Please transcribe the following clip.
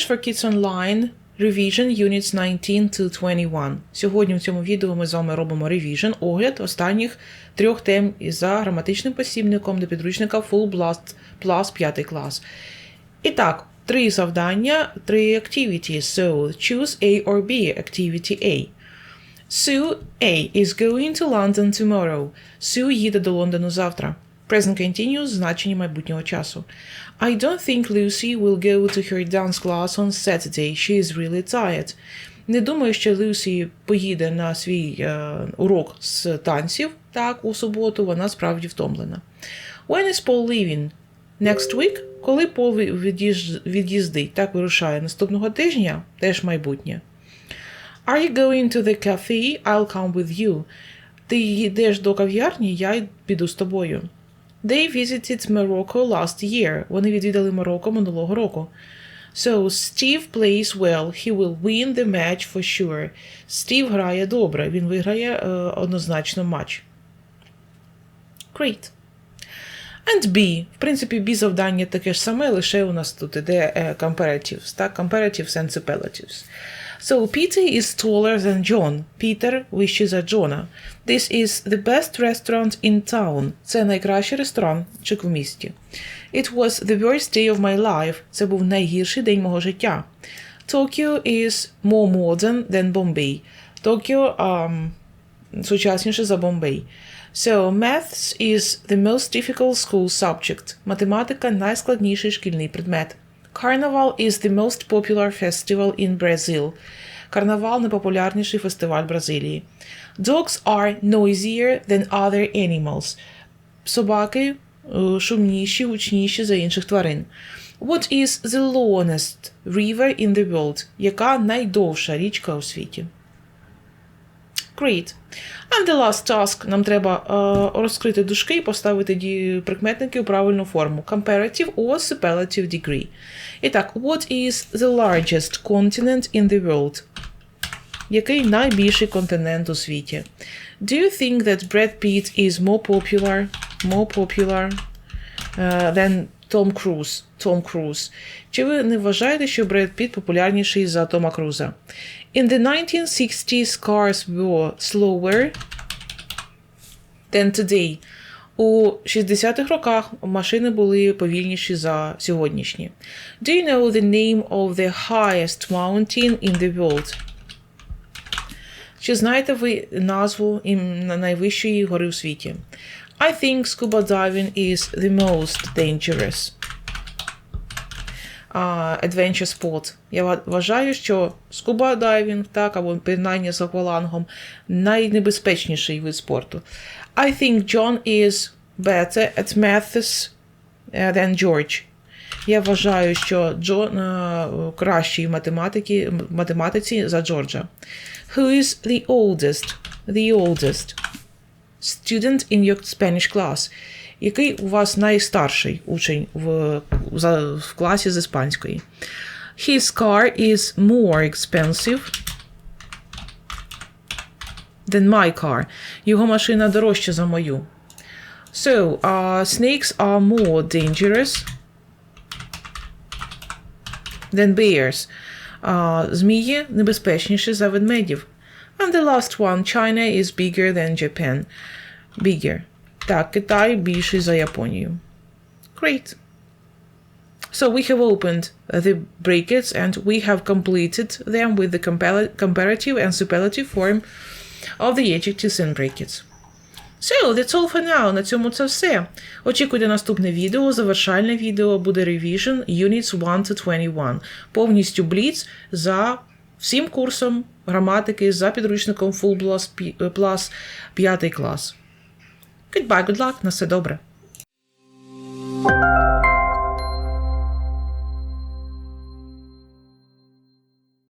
English for Kids Online Revision Units 19 to 21. Сьогодні в цьому відео ми з вами робимо revision, огляд останніх трьох тем за граматичним посібником до підручника Full Blast Plus 5 клас. І так, три завдання, три activities. So, choose A or B. Activity A. Sue A is going to London tomorrow. Sue їде до Лондону завтра. Present continuous – значення майбутнього часу. I don't think Lucy will go to her dance class on Saturday. She is really tired. Не думаю, що Люсі поїде на свій е, урок з танців так у суботу. Вона справді втомлена. When is Paul leaving? Next week? Коли Пол від'їздить, так вирушає наступного тижня, теж майбутнє. Are you going to the cafe? I'll come with you. Ти йдеш до кав'ярні, я піду з тобою. They visited Morocco last year. Вони відвідали Марокко минулого року. So, Steve plays well. He will win the match for sure. Стів грає добре. Він виграє е, однозначно матч. Great. And B. В принципі, B завдання таке ж саме, лише у нас тут іде е, comparatives, так? Comparatives and superlatives. So, Peter is taller than John. Peter вищий за Джона. This is the best restaurant in town. Це найкращий ресторанчик в місті. It was the worst day of my life. Це був найгірший день мого життя. Tokyo is more modern than Bombay. Токіо um, сучасніше за Бомбей. So, maths is the most difficult school subject. Математика найскладніший шкільний предмет. Carnival is the most popular festival in Brazil. Карнавал найпопулярніший фестиваль Бразилії. Dogs are noisier than other animals. Собаки е, шумніші, гучніші за інших тварин. What is the longest river in the world? Яка найдовша річка у світі? Great. And the last task. Нам треба е, розкрити дужки і поставити ді- прикметники у правильну форму. Comparative or superlative degree. І так, what is the largest continent in the world? Який найбільший континент у світі? Do you think that Brad Pitt is more popular, more popular uh, than Tom Cruise? Tom Cruise. Чи ви не вважаєте, що Бред Піт популярніший за Тома Круза? In the 1960s, cars were slower than today. У 60-х роках машини були повільніші за сьогоднішні. Do you know the name of the highest mountain in the world? Чи знаєте ви назву на- найвищої гори у світі? I think scuba diving is the most dangerous uh, adventure sport. Я вважаю, що scuba diving, так, або пірнання з аквалангом найнебезпечніший вид спорту. I think John is better at maths uh, than George. Я вважаю, що Джон е, кращий в математиці за Джорджа. Who is the oldest? The oldest student in your Spanish class? Який у вас найстарший учень в, за, в класі з іспанської? His car is more expensive than my car. Його машина дорожча за мою. So, uh, snakes are more dangerous than bears. Uh, змії небезпечніші за ведмедів. And the last one, China is bigger than Japan. Bigger. Так, Китай більший за Японію. Great. So we have opened the brackets and we have completed them with the compara- comparative and superlative form of the adjectives and brackets. So, that's all for now. На цьому це все. Очікуйте наступне відео. Завершальне відео буде Revision Units 1 to 21. Повністю бліц за всім курсом граматики за підручником Full Plus, Plus 5 клас. Goodbye, good luck, на все добре.